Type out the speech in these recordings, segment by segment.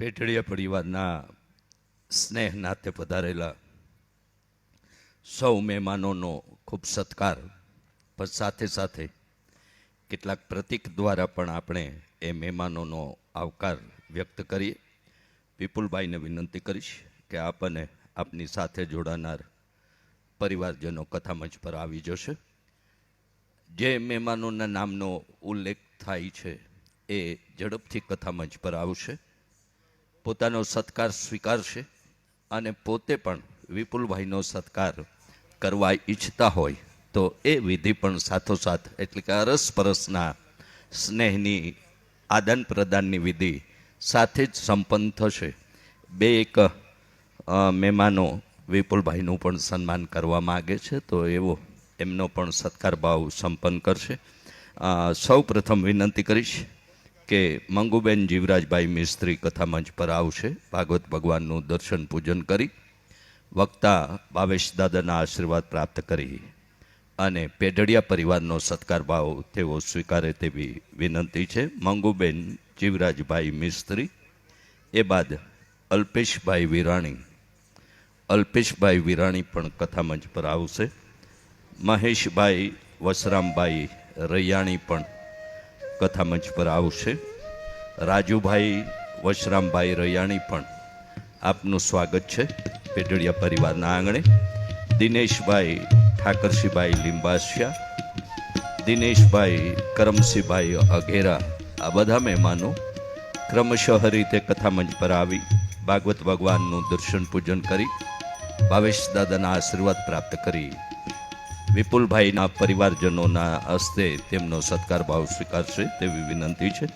પેટડીયા પરિવારના સ્નેહ નાતે પધારેલા સૌ મહેમાનોનો ખૂબ સત્કાર. પણ સાથે સાથે કેટલાક પ્રતિક દ્વારા પણ આપણે એ મહેમાનોનો આવકાર વ્યક્ત કરીએ. વિપુલભાઈને વિનંતી કરીશ કે આપણને આપની સાથે જોડાનાર પરિવારજનો કથામંચ પર આવી જશે. જે મહેમાનોના નામનો ઉલ્લેખ થાય છે એ ઝડપથી કથામંચ પર આવશે. પોતાનો સત્કાર સ્વીકારશે અને પોતે પણ વિપુલભાઈનો સત્કાર કરવા ઈચ્છતા હોય તો એ વિધિ પણ સાથોસાથ એટલે કે અરસપરસના સ્નેહની આદાન પ્રદાનની વિધિ સાથે જ સંપન્ન થશે. બે એક મહેમાનો વિપુલભાઈનું પણ સન્માન કરવા માગે છે તો એવો એમનો પણ સત્કાર ભાવ સંપન્ન કરશે. સૌ પ્રથમ વિનંતી કરીશ કે મંગુબેન જીવરાજભાઈ મિસ્ત્રી કથામંચ પર આવશે, ભાગવત ભગવાનનું દર્શન પૂજન કરી, વક્તા ભાવેશ દાદાના આશીર્વાદ પ્રાપ્ત કરી અને પેઢડિયા પરિવારનો સત્કાર ભાવ તેઓ સ્વીકારે તેવી વિનંતી છે. મંગુબેન જીવરાજભાઈ મિસ્ત્રી, એ બાદ અલ્પેશભાઈ વિરાણી. અલ્પેશભાઈ વિરાણી પણ કથામંચ પર આવશે. મહેશભાઈ વસરામભાઈ રૈયાણી પણ કથામંચ પર આવશે. રાજુભાઈ વશરામભાઈ રૈયાણી પણ આપનું સ્વાગત છે પેટડિયા પરિવારના આંગણે. દિનેશભાઈ ઠાકરસિંહભાઈ લિંબાસિયા, દિનેશભાઈ કરમસિંહભાઈ અઘેરા, આ બધા મહેમાનો ક્રમશઃ રીતે કથામંચ પર આવી ભાગવત ભગવાનનું દર્શન પૂજન કરી ભાવેશ દાદાના આશીર્વાદ પ્રાપ્ત કરી. વિપુલભાઈના પરિવારજનોના હસ્તે તેમનો સત્કાર ભાવ સ્વીકારશે તેવી વિનંતી છે.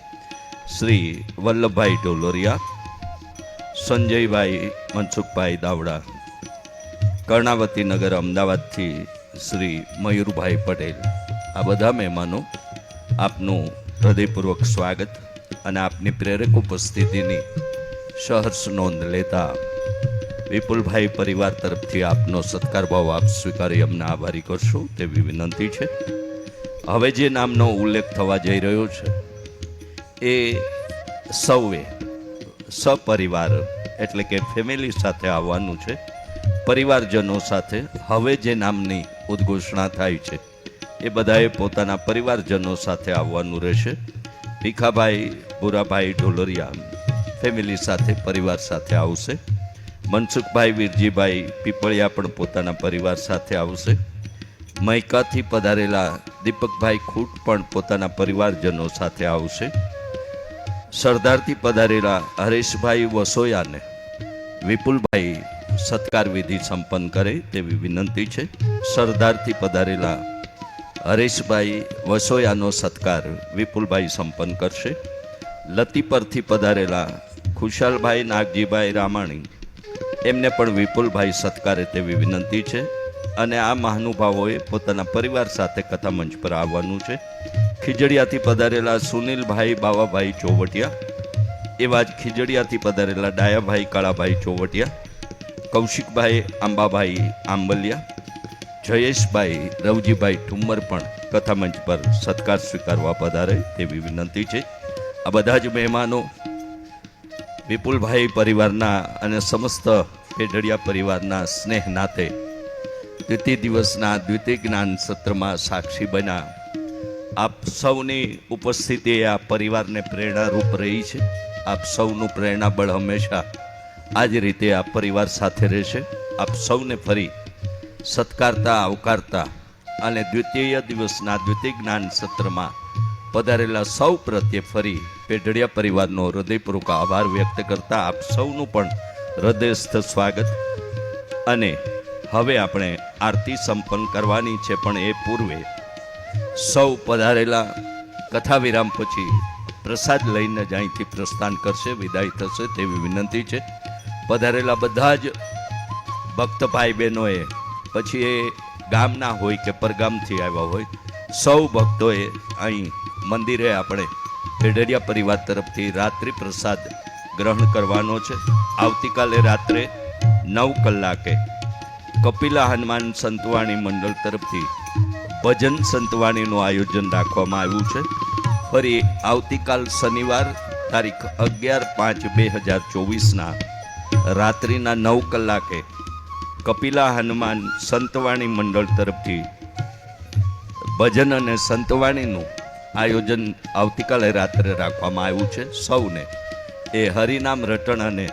શ્રી વલ્લભભાઈ ઢોલોરિયા, સંજયભાઈ મનસુખભાઈ દાવડા, કર્ણાવતી નગર અમદાવાદથી શ્રી મયુરભાઈ પટેલ. આ બધા મહેમાનો આપનું હૃદયપૂર્વક સ્વાગત અને આપની પ્રેરક ઉપસ્થિતિની સહર્ષ નોંધ લેતા વિપુલભાઈ પરિવાર તરફથી આપનો સત્કાર ભાવ આપ સ્વીકારી અમને આભારી કરશું તેવી વિનંતી છે. હવે જે નામનો ઉલ્લેખ થવા જઈ રહ્યો છે એ સૌએ, સપરિવાર એટલે કે ફેમિલી સાથે આવવાનું છે. પરિવારજનો સાથે હવે જે નામની ઉદ્ઘોષણા થાય છે, એ બધાએ પોતાના પરિવારજનો સાથે આવવાનું રહેશે. ભીખાભાઈ, ભૂરાભાઈ ઢોલરિયા ફેમિલી સાથે, પરિવાર સાથે આવશે. મનસુખભાઈ, વીરજીભાઈ પીપળિયા પણ પોતાના પરિવાર સાથે આવશે. મૈકાથી પધારેલા દીપકભાઈ ખૂટ પણ પોતાના પરિવારજનો સાથે આવશે. સરદારથી પધારેલા હરેશભાઈ વસોયાને વિપુલભાઈ સત્કાર વિધિ સંપન્ન કરે તેવી વિનંતી છે. સરદારથી પધારેલા હરેશભાઈ વસોયાનો સત્કાર વિપુલભાઈ સંપન્ન કરશે. લતી પરથી પધારેલા ખુશાલભાઈ નાગજીભાઈ રામાણી, એમને પણ વિપુલભાઈ સત્કારે તેવી વિનંતી છે અને આ મહાનુભાવોએ પોતાના પરિવાર સાથે કથા મંચ પર આવવાનું છે. ખીજડીયાથી પધારેલા સુનિલભાઈ બાવાભાઈ ચોવટિયા, એવા જ ખીજડીયાથી પધારેલા ડાયાભાઈ કાળાભાઈ ચોવટિયા, કૌશિકભાઈ આંબાભાઈ આંબલિયા, જયેશભાઈ રવજીભાઈ ઠુમ્મર પણ કથામંચ પર સત્કાર સ્વીકારવા પધારે તેવી વિનંતી છે. આ બધા જ મહેમાનો વિપુલભાઈ પરિવારના અને સમસ્ત પેઢડિયા પરિવારના સ્નેહ નાતે દ્વિતીય દિવસના દ્વિતીય જ્ઞાન સત્રમાં સાક્ષી બન્યા. આપ સૌની ઉપસ્થિતિ આ પરિવારને પ્રેરણારૂપ રહી છે. આપ સૌનું પ્રેરણાબળ હંમેશા આ જ રીતે આ પરિવાર સાથે રહેશે. આપ સૌને ફરી સત્કારતા, આવકારતા અને દ્વિતીય દિવસના દ્વિતીય જ્ઞાન સત્રમાં પધારેલા સૌ પ્રત્યે ફરી પેઢડિયા પરિવારનો હૃદયપૂર્વક આભાર વ્યક્ત કરતા આપ સૌનું પણ હૃદયસ્થ સ્વાગત. અને હવે આપણે આરતી સંપન્ન કરવાની છે, પણ એ પૂર્વે સૌ પધારેલા કથા વિરામ પછી પ્રસાદ લઈને જ અહીંથી પ્રસ્થાન કરશે, વિદાય થશે તેવી વિનંતી છે. પધારેલા બધા જ ભક્ત ભાઈ બહેનોએ પછી એ ગામના હોય કે પરગામથી આવ્યા હોય, સૌ ભક્તોએ અહીં મંદિરે આપણે પેઢડિયા પરિવાર તરફથી રાત્રિ પ્રસાદ ગ્રહણ કરવાનો છે. આવતીકાલે રાત્રે નવ કલાકે કપિલા હનુમાન સંતવાણી મંડળ તરફથી ભજન સંતવાણીનું આયોજન રાખવામાં આવ્યું છે. ફરી આવતીકાલ શનિવાર તારીખ અગિયાર પાંચ બે હજાર ચોવીસના રાત્રિના નવ કલાકે કપિલા હનુમાન સંતવાણી મંડળ તરફથી ભજન અને સંતવાણીનું આયોજન આવતીકાલે રાત્રે રાખવામાં આવ્યું છે. સૌને એ હરિનામ રટણ અને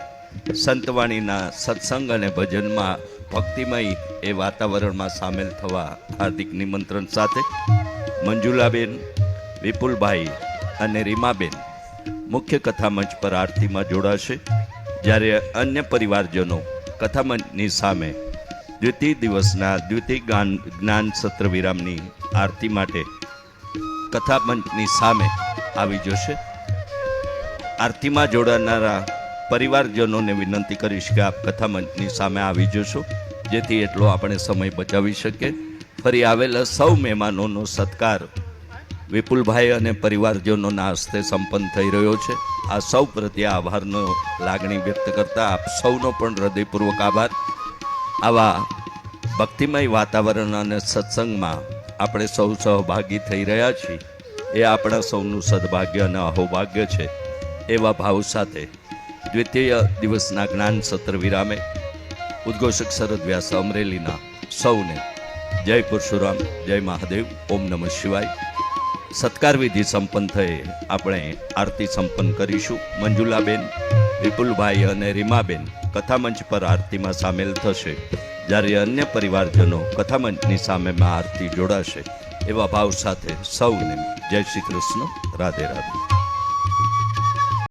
સંતવાણીના સત્સંગ અને ભજનમાં ભક્તિમય એ વાતાવરણમાં સામેલ થવા હાર્દિક નિમંત્રણ સાથે મંજુલાબેન, વિપુલભાઈ અને રીમાબેન મુખ્ય કથામંચ પર આરતીમાં જોડાશે. જ્યારે અન્ય પરિવારજનો કથામંચની સામે દ્વિતીય દિવસના દ્વિતીય જ્ઞાન સત્ર વિરામની આરતી માટે કથામંચની સામે આવી જશે. આરતીમાં જોડાનારા પરિવારજનોને વિનંતી કરીશ કે આપ કથામંચની સામે આવી જશો. જેથી એટલો આપણે સમય બચાવી શકીએ. ફરી આવેલા સૌ મહેમાનોનો સત્કાર વિપુલભાઈ અને પરિવારજનોના હસ્તે સંપન્ન થઈ રહ્યો છે. આ સૌ પ્રત્યે આભારનો લાગણી વ્યક્ત કરતા આપ સૌનો પણ હૃદયપૂર્વક આભાર. આવા ભક્તિમય વાતાવરણ અને સત્સંગમાં આપણે સૌ સહભાગી થઈ રહ્યા છીએ. એ આપણા સૌનું સદભાગ્ય અને અહોભાગ્ય છે. એવા ભાવ સાથે દ્વિતીય દિવસના જ્ઞાન સત્ર વિરામે ઉદ્ઘોષક શરદ વ્યાસ અમરેલીના સૌને જય પરશુરામ, જય મહાદેવ, ઓમ નમઃ શિવાય. સત્કાર વિધિ સંપન્ન થયે આપણે આરતી સંપન્ન કરીશું. મંજુલાબેન, વિપુલભાઈ અને રીમાબેન કથામંચ પર આરતીમાં સામેલ થશે. જ્યારે અન્ય પરિવારજનો કથામંચની સામેમાં આરતી જોડાશે. એવા ભાવ સાથે સૌને જય શ્રી કૃષ્ણ. રાધે રાધે.